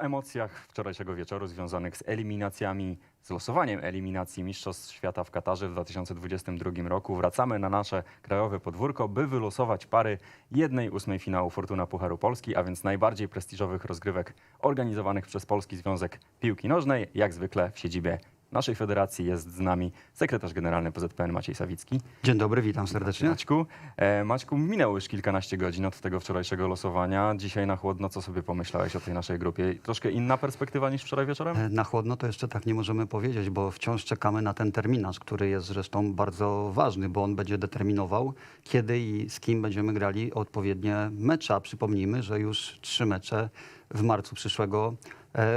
Emocjach wczorajszego wieczoru związanych z eliminacjami, z losowaniem eliminacji Mistrzostw Świata w Katarze w 2022 roku wracamy na nasze krajowe podwórko, by wylosować pary jednej ósmej finału Fortuna Pucharu Polski, a więc najbardziej prestiżowych rozgrywek organizowanych przez Polski Związek Piłki Nożnej. Jak zwykle w siedzibie naszej federacji jest z nami sekretarz generalny PZPN Maciej Sawicki. Dzień dobry, witam serdecznie. Maćku, e, Maćku, minęło już kilkanaście godzin od tego wczorajszego losowania. Dzisiaj na chłodno, co sobie pomyślałeś o tej naszej grupie? Troszkę inna perspektywa niż wczoraj wieczorem? E, Na chłodno to jeszcze tak nie możemy powiedzieć, bo wciąż czekamy na ten terminarz, który jest zresztą bardzo ważny, bo on będzie determinował, kiedy i z kim będziemy grali odpowiednie mecze. A przypomnijmy, że już trzy mecze w marcu przyszłego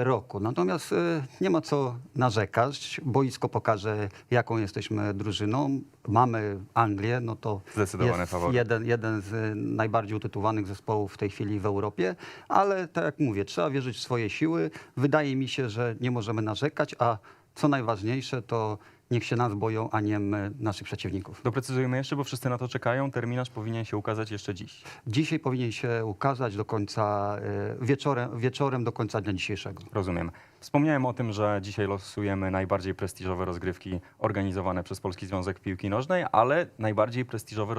roku. Natomiast e, nie ma co narzekać. Boisko pokaże, jaką jesteśmy drużyną. Mamy Anglię, no to Zdecydowany jest faworyt. jeden, jeden z najbardziej utytułowanych zespołów w tej chwili w Europie, ale tak jak mówię, trzeba wierzyć w swoje siły. Wydaje mi się, że nie możemy narzekać, a co najważniejsze, to niech się nas boją, a nie my naszych przeciwników. Doprecyzujmy jeszcze, bo wszyscy na to czekają. Terminarz powinien się ukazać jeszcze dziś. Dzisiaj powinien się ukazać do końca, e, wieczorem, wieczorem do końca dnia dzisiejszego. Rozumiem. Wspomniałem o tym, że dzisiaj losujemy najbardziej prestiżowe rozgrywki organizowane przez Polski Związek Piłki Nożnej, ale najbardziej prestiżowe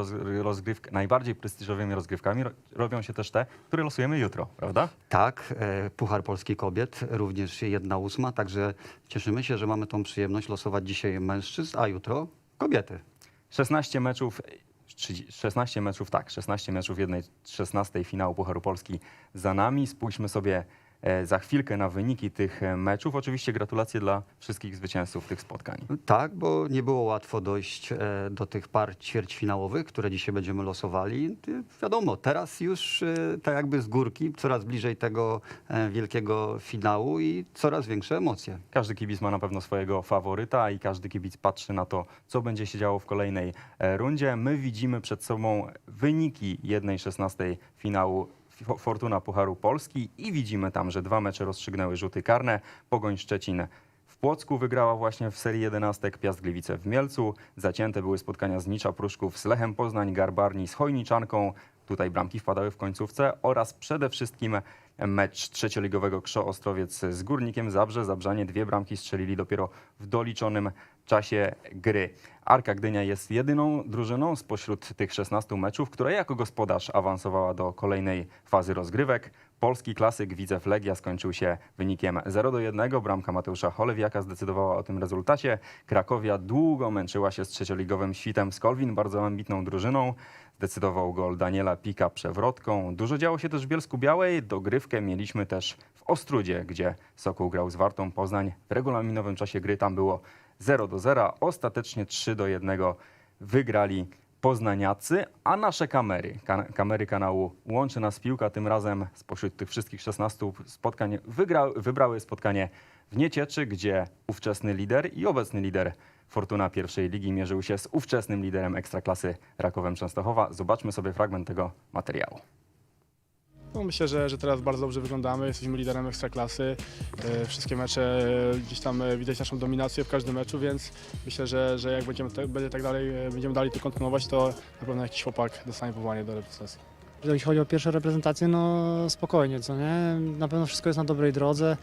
najbardziej prestiżowymi rozgrywkami ro, robią się też te, które losujemy jutro, prawda? Tak, e, Puchar Polski Kobiet, również jedna ósma, także cieszymy się, że mamy tą przyjemność losować dzisiaj mężczyzn, a jutro kobiety. 16 meczów, 30 16 meczów, tak, 16 meczów jednej 16 finału Pucharu Polski za nami. Spójrzmy sobie za chwilkę na wyniki tych e, meczów. Oczywiście gratulacje dla wszystkich zwycięzców tych spotkań. Tak, bo nie było łatwo dojść e, do tych par ćwierćfinałowych, które dzisiaj będziemy losowali. Wiadomo, teraz już e, tak jakby z górki, coraz bliżej tego e, wielkiego finału i coraz większe emocje. Każdy kibic ma na pewno swojego faworyta i każdy kibic patrzy na to, co będzie się działo w kolejnej e, rundzie. My widzimy przed sobą wyniki 1-16 finału Fortuna Pucharu Polski i widzimy tam, że dwa mecze rozstrzygnęły rzuty karne. Pogoń Szczecin w Płocku wygrała właśnie w serii 11, Piast Gliwice w Mielcu. Zacięte były spotkania z Nicza Pruszków z Lechem Poznań, Garbarni z Chojniczanką. Tutaj bramki wpadały w końcówce oraz przede wszystkim mecz trzecioligowego Krzo Ostrowiec z Górnikiem Zabrze. Zabrzanie dwie bramki strzelili dopiero w doliczonym czasie gry. Arka Gdynia jest jedyną drużyną spośród tych 16 meczów, która jako gospodarz awansowała do kolejnej fazy rozgrywek. Polski klasyk Widzew Legia skończył się wynikiem 0 do 1. Bramka Mateusza Cholewiaka zdecydowała o tym rezultacie. Krakowia długo męczyła się z trzecioligowym świtem Skolwin, bardzo ambitną drużyną. Zdecydował gol Daniela Pika przewrotką. Dużo działo się też w Bielsku Białej. Dogrywkę mieliśmy też w Ostrudzie, gdzie Sokół grał z Wartą Poznań. W regulaminowym czasie gry tam było 0 do 0. Ostatecznie 3 do 1 wygrali poznaniacy, a nasze kamery, ka kamery kanału Łączy Nas Piłka, tym razem spośród tych wszystkich 16 spotkań wybrały spotkanie w Niecieczy, gdzie ówczesny lider i obecny lider Fortuna pierwszej ligi mierzył się z ówczesnym liderem Ekstraklasy Rakowem Częstochowa. Zobaczmy sobie fragment tego materiału. No, myślę, że, że teraz bardzo dobrze wyglądamy. Jesteśmy liderem ekstraklasy. E, Wszystkie mecze e, gdzieś tam e, widać naszą dominację w każdym meczu, więc myślę, że, że jak będziemy, te, będzie tak dalej, będziemy dalej to kontynuować, to na pewno jakiś chłopak dostanie powołanie do reprezentacji. Jeśli chodzi o pierwsze reprezentacje, no spokojnie, co nie? Na pewno wszystko jest na dobrej drodze.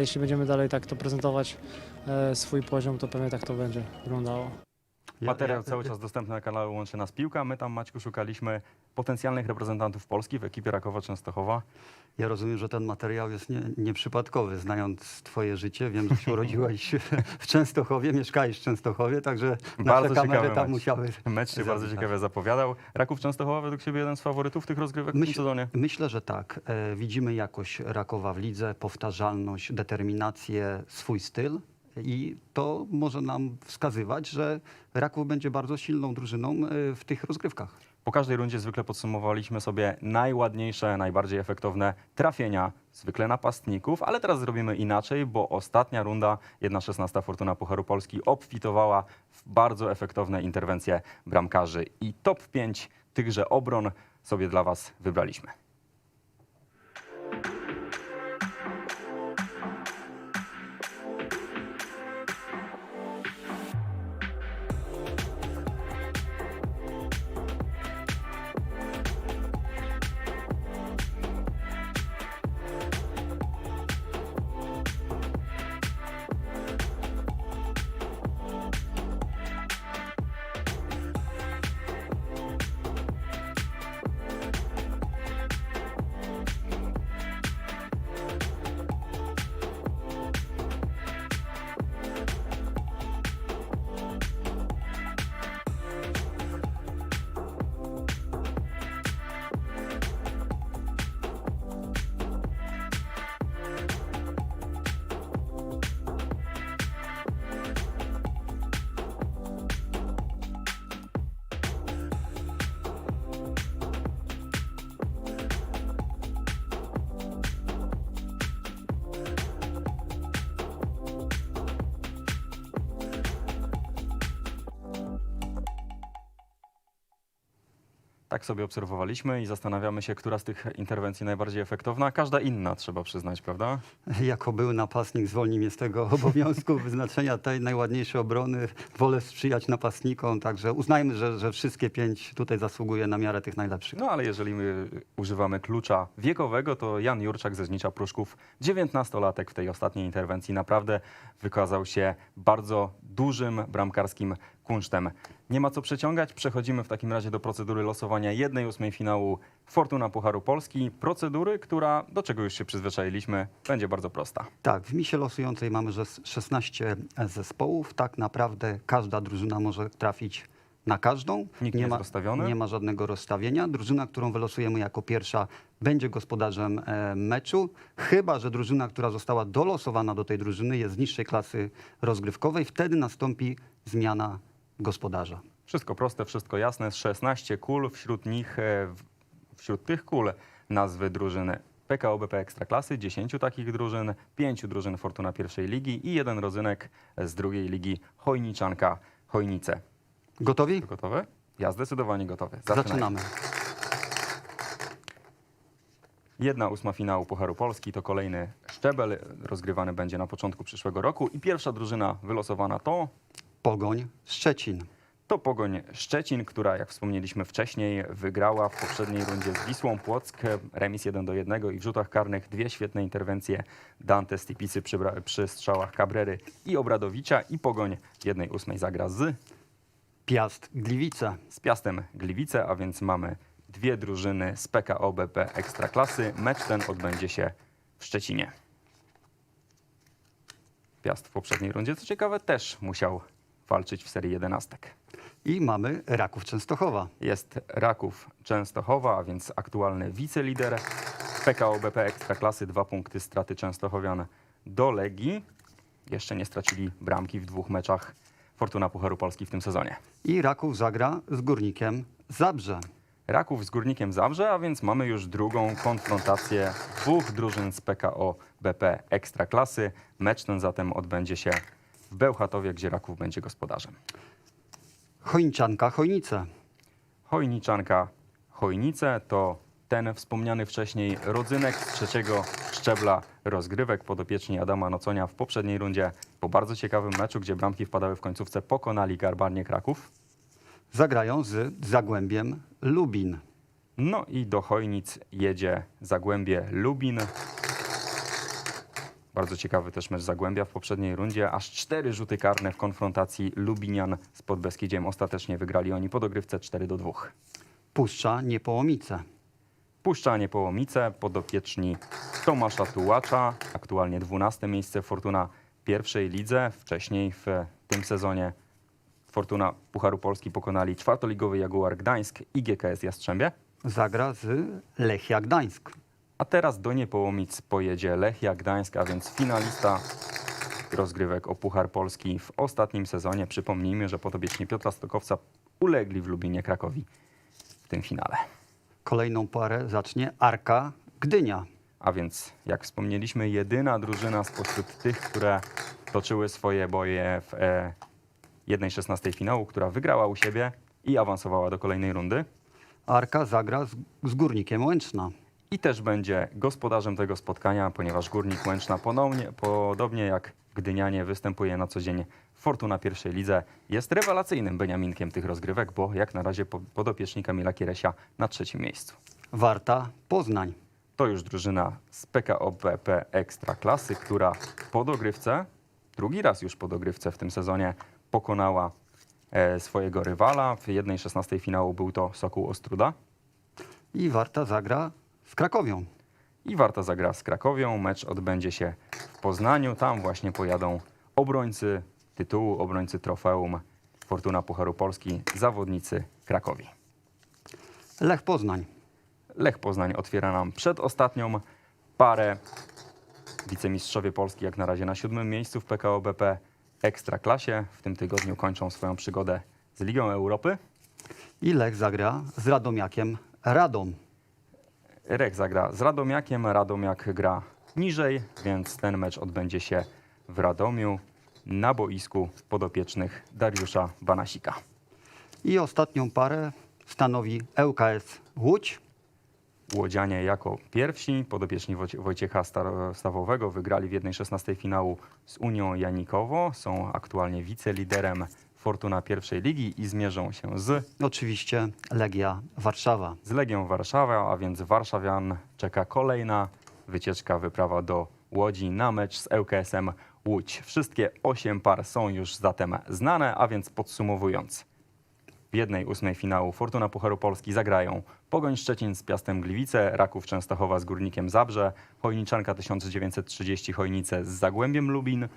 Jeśli będziemy dalej tak to prezentować, swój poziom, to pewnie tak to będzie wyglądało. Materiał cały czas dostępny na kanale Łączy Nas Piłka. My tam, Maćku, szukaliśmy potencjalnych reprezentantów Polski w ekipie Rakowa Częstochowa. Ja rozumiem, że ten materiał jest nie, nieprzypadkowy. Znając twoje życie, wiem, że się urodziłeś w Częstochowie, mieszkałeś w Częstochowie, także Bardzo nasze kamery tam mecz. musiały Mecz się bardzo ciekawie zapowiadał. Raków Częstochowa według Ciebie jeden z faworytów tych rozgrywek w tym Myśl- sezonie? Myślę, że tak. E, widzimy jakość Rakowa w lidze, powtarzalność, determinację, swój styl. I to może nam wskazywać, że Raków będzie bardzo silną drużyną e, w tych rozgrywkach. Po każdej rundzie zwykle podsumowaliśmy sobie najładniejsze, najbardziej efektowne trafienia, zwykle napastników, ale teraz zrobimy inaczej, bo ostatnia runda, 1-16 Fortuna Pucharu Polski obfitowała w bardzo efektowne interwencje bramkarzy i top 5 tychże obron sobie dla Was wybraliśmy. Tak sobie obserwowaliśmy i zastanawiamy się, która z tych interwencji najbardziej efektowna. Każda inna, trzeba przyznać, prawda? Jako był napastnik zwolni mnie z tego obowiązku wyznaczenia tej najładniejszej obrony. Wolę sprzyjać napastnikom, także uznajmy, że, że wszystkie pięć tutaj zasługuje na miarę tych najlepszych. No ale jeżeli my używamy klucza wiekowego, to Jan Jurczak ze Znicza Pruszków, 19-latek w tej ostatniej interwencji, naprawdę wykazał się bardzo dużym bramkarskim kunsztem. Nie ma co przeciągać, przechodzimy w takim razie do procedury losowania 1-8 finału Fortuna Pucharu Polski. Procedury, która, do czego już się przyzwyczailiśmy, będzie bardzo prosta. Tak, w misie losującej mamy że 16 zespołów. Tak naprawdę każda drużyna może trafić na każdą. Nikt nie jest ma, rozstawiony? Nie ma żadnego rozstawienia. Drużyna, którą wylosujemy jako pierwsza, będzie gospodarzem e, meczu, chyba że drużyna, która została dolosowana do tej drużyny, jest z niższej klasy rozgrywkowej. Wtedy nastąpi zmiana gospodarza. Wszystko proste, wszystko jasne. 16 kul, wśród nich, e, w- wśród tych kul nazwy drużyny PKO BP Ekstraklasy, 10 takich drużyn, 5 drużyn Fortuna pierwszej ligi i jeden rodzynek z drugiej ligi Chojniczanka Chojnice. Gotowi? Gotowe? Ja zdecydowanie gotowy. Zaczynamy. Jedna ósma finału Pucharu Polski to kolejny szczebel, rozgrywany będzie na początku przyszłego roku i pierwsza drużyna wylosowana to Pogoń Szczecin. To Pogoń Szczecin, która, jak wspomnieliśmy wcześniej, wygrała w poprzedniej rundzie z Wisłą Płock, remis 1 do 1 i w rzutach karnych dwie świetne interwencje Dante Stipicy przy, przy strzałach Cabrery i Obradowicza i Pogoń 1-8 zagra z, Piast Gliwice. z Piastem Gliwice, a więc mamy dwie drużyny z PKO BP Ekstraklasy. Mecz ten odbędzie się w Szczecinie. Piast w poprzedniej rundzie, co ciekawe, też musiał walczyć w serii jedenastek. I mamy Raków Częstochowa. Jest Raków Częstochowa, a więc aktualny wicelider PKO BP Ekstraklasy. Dwa punkty straty Częstochowian do Legii. Jeszcze nie stracili bramki w dwóch meczach Fortuna Pucharu Polski w tym sezonie. I Raków zagra z Górnikiem Zabrze. Raków z Górnikiem Zabrze, a więc mamy już drugą konfrontację dwóch drużyn z PKO BP Ekstraklasy. Mecz ten zatem odbędzie się w Bełchatowie, gdzie Raków będzie gospodarzem. Chojniczanka Chojnice. Chojniczanka Chojnice to ten wspomniany wcześniej rodzynek z trzeciego szczebla rozgrywek podopieczni Adama Noconia w poprzedniej rundzie po bardzo ciekawym meczu, gdzie bramki wpadały w końcówce, pokonali Garbarnie Kraków. Zagrają z Zagłębiem Lubin. No i do Chojnic jedzie Zagłębie Lubin. Bardzo ciekawy też mecz Zagłębia w poprzedniej rundzie. Aż cztery rzuty karne w konfrontacji Lubinian z Podbeskidziem. Ostatecznie wygrali oni po dogrywce 4 do 2. Puszcza Niepołomice. Puszczanie Połomice, podopieczni Tomasza Tułacza, aktualnie 12 miejsce Fortuna pierwszej lidze. Wcześniej w tym sezonie Fortuna Pucharu Polski pokonali czwartoligowy Jaguar Gdańsk i GKS Jastrzębie. Zagra z Lechia Gdańsk. A teraz do Niepołomic pojedzie Lechia Gdańsk, a więc finalista rozgrywek o Puchar Polski w ostatnim sezonie. Przypomnijmy, że podopieczni Piotra Stokowca ulegli w Lubinie Krakowi w tym finale. Kolejną parę zacznie Arka Gdynia. A więc, jak wspomnieliśmy, jedyna drużyna spośród tych, które toczyły swoje boje w e, 1-16 finału, która wygrała u siebie i awansowała do kolejnej rundy. Arka zagra z, z Górnikiem Łęczna. I też będzie gospodarzem tego spotkania, ponieważ Górnik Łęczna ponownie, podobnie jak Gdynianie występuje na co dzień w Fortuna pierwszej lidze. Jest rewelacyjnym Beniaminkiem tych rozgrywek, bo jak na razie po- podopieczni Kamila Kieresia na trzecim miejscu. Warta Poznań. To już drużyna z PKO BP Ekstra Klasy, która po dogrywce, drugi raz już po dogrywce w tym sezonie, pokonała e, swojego rywala. W 1-16 finału był to Sokół Ostruda. I Warta zagra z Krakowią. I Warta zagra z Krakowią. Mecz odbędzie się w Poznaniu. Tam właśnie pojadą obrońcy tytułu, obrońcy trofeum Fortuna Pucharu Polski, zawodnicy Krakowi. Lech Poznań. Lech Poznań otwiera nam przedostatnią parę. Wicemistrzowie Polski jak na razie na siódmym miejscu w PKO BP Ekstraklasie. W tym tygodniu kończą swoją przygodę z Ligą Europy. I Lech zagra z Radomiakiem Radom. Rech zagra z Radomiakiem, Radomiak gra niżej, więc ten mecz odbędzie się w Radomiu na boisku podopiecznych Dariusza Banasika. I ostatnią parę stanowi ŁKS Łódź. Łodzianie jako pierwsi, podopieczni Woj- Wojciecha Stawowego wygrali w 1-16 finału z Unią Janikowo. Są aktualnie wiceliderem Fortuna pierwszej ligi i zmierzą się z, Oczywiście Legia Warszawa. z Legią Warszawa, a więc warszawian czeka kolejna wycieczka, wyprawa do Łodzi na mecz z ŁKS-em Łódź. Wszystkie osiem par są już zatem znane, a więc podsumowując. W jednej ósmej finału Fortuna Pucharu Polski zagrają Pogoń Szczecin z Piastem Gliwice, Raków Częstochowa z Górnikiem Zabrze, Chojniczanka 1930 Chojnice z Zagłębiem Lubin,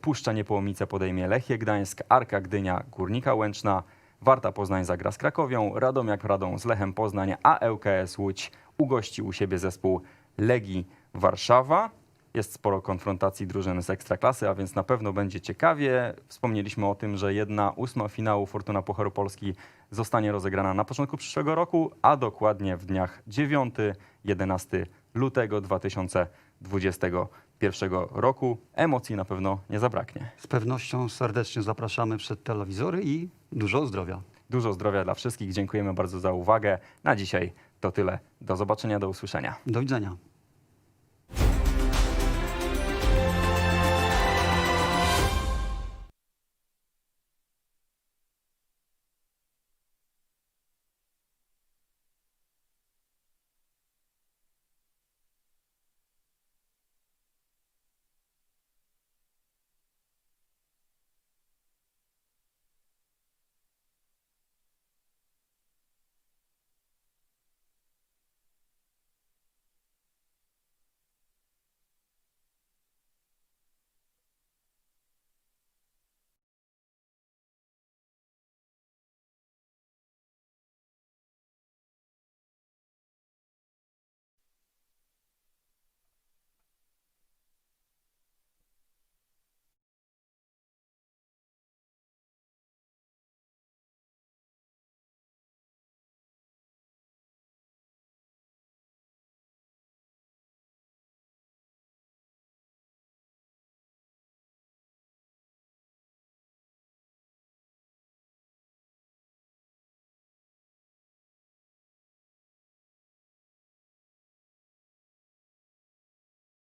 Puszcza Niepołomice podejmie Lechie Gdańsk, Arka Gdynia Górnika Łęczna, Warta Poznań zagra z Krakowią, Radomiak Radą z Lechem Poznań, a ŁKS Łódź ugości u siebie zespół Legii Warszawa. Jest sporo konfrontacji drużyn z Ekstraklasy, a więc na pewno będzie ciekawie. Wspomnieliśmy o tym, że jedna ósma finału Fortuna Pucharu Polski zostanie rozegrana na początku przyszłego roku, a dokładnie w dniach 9-11 lutego 2021 roku. Emocji na pewno nie zabraknie. Z pewnością serdecznie zapraszamy przed telewizory i dużo zdrowia. Dużo zdrowia dla wszystkich. Dziękujemy bardzo za uwagę. Na dzisiaj to tyle. Do zobaczenia, do usłyszenia. Do widzenia.